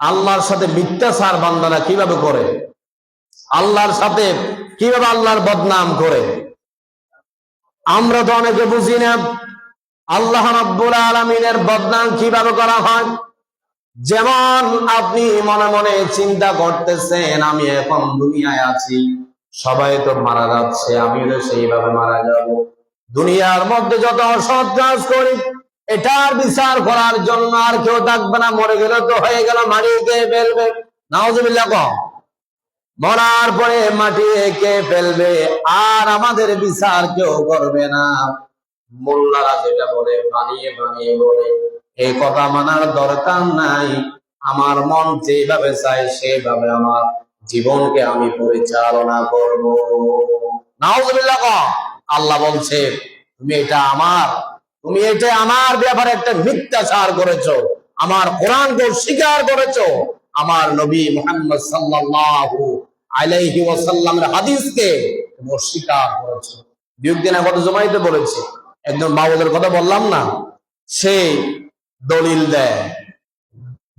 আল্লাহর সাথে মিথ্যাচার বান্দারা কীভাবে করে? আল্লাহর সাথে কীভাবে আল্লাহর বদনাম করে? আমরা তো অনেকে বুঝি না। আল্লাহ রাব্বুল আলমিনের বদনাম কীভাবে করা হয়? যেমন আপনি মনে মনে চিন্তা করতেছেন, আমি এখন দুনিয়ায় আছি, সবাই তো মারা যাচ্ছে, আমিও সেইভাবে মারা যাব। দুনিয়ার মধ্যে যত অসৎ কাজ করি এটার বিচার করার জন্য আর কেউ থাকবে না। মরে গেলে তো হয়ে গেল মাটি কে ফেলবে। নাওজবিল্লা মরার পরে মাটি কে ফেলবে? আর আমাদের বিচার কেউ করবে না। মোল্লারা যেটা বলে, বানিয়ে বানিয়ে বলে, এই কথা মানার দরকার নাই। আমার মন যেভাবে চাই সেভাবে আমার জীবনকে আমি পরিচালনা করব। নাউজুবিল্লাহ কও। আল্লাহ বলছে, তুমি এটা আমার তুমি এটা আমার ব্যাপারে একটা মিথ্যাচার করেছ, আমার কোরআনকে স্বীকার করেছ, আমার নবী মুহাম্মদ সাল্লাল্লাহু আলাইহি ওয়াসাল্লামের হাদিসকে তুমি অস্বীকার করেছ। দুই দিন আগত জমাইতে বলেছি, একজন বাবুদের কথা বললাম না, সে দলিল দেয়,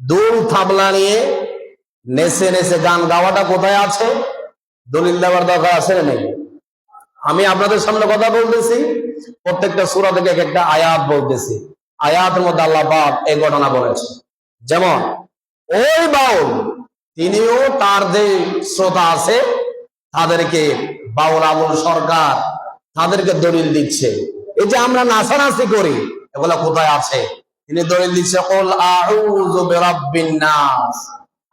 দুল থাবলা নিয়ে নেচে নেচে গান গাওয়াটা কোথায় আছে? দলিল দেওয়ার দরকার আছে না নেই? আমি আপনাদের সামনে কথা বলতেছি, প্রত্যেকটা সুরা থেকে এক একটা আয়াত বলতেছি। আয়াতের মধ্যে আল্লাহ পাক এই ঘটনা বলেছে যেমন, ওই বাউল, তিনিও তার যে শ্রোতা আছে, তাদেরকে বাউল আবুল সরকার তাদেরকে দলিল দিচ্ছে। এই যে আমরা নাচানাচি করি, এগুলো কোথায় আছে? তিনি দলিল দিচ্ছে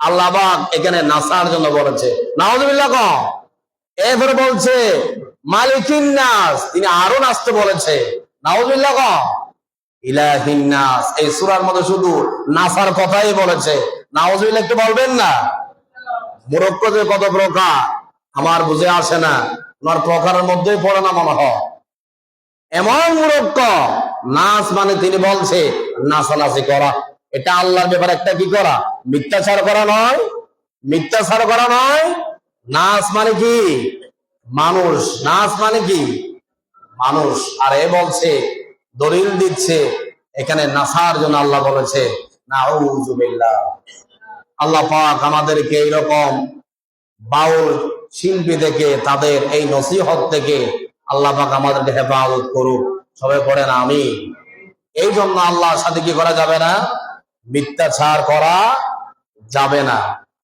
আল্লাহ এখানে নাসার জন্য বলেছে। নাউজুবিল্লাহ কম এরপরে বলছে মালিকিন নাস তিনি আরও নাচতে বলেছে। নাস এই সূরার মধ্যে শুধু নাসার কথাই বলেছে। নাউজুবিল্লাহ একটু বলবেন না? মুরক্ক যে কত প্রকার? আমার বুঝে আসে না। তোমার প্রকারের মধ্যেই পড়ে না মনে হয়। এমন মুরক্ক। নাচ মানে তিনি বলছে, নাচানাচি করা। এটা আল্লাহর ব্যাপারে একটা কি করা? মিথ্যাচার করা নয়। মিথ্যাচার করা নয়। নাচ মানে কি? মানুষ, নাচ মানে কি? মানুষ। আর এ বলছে, দলিল দিচ্ছে, এখানে নাসার জন্য আল্লাহ বলেছে না আল্লাহ পাক আমাদেরকে এইরকম বাউল শিল্পী থেকে তাদের এই নসিহত থেকে আল্লাহ পাক আমাদেরকে হেফাজত করুক। সবাই না আমি এই জন্য আল্লাহর সাথে কি করা যাবে না? মিথ্যাচার করা যাবে না।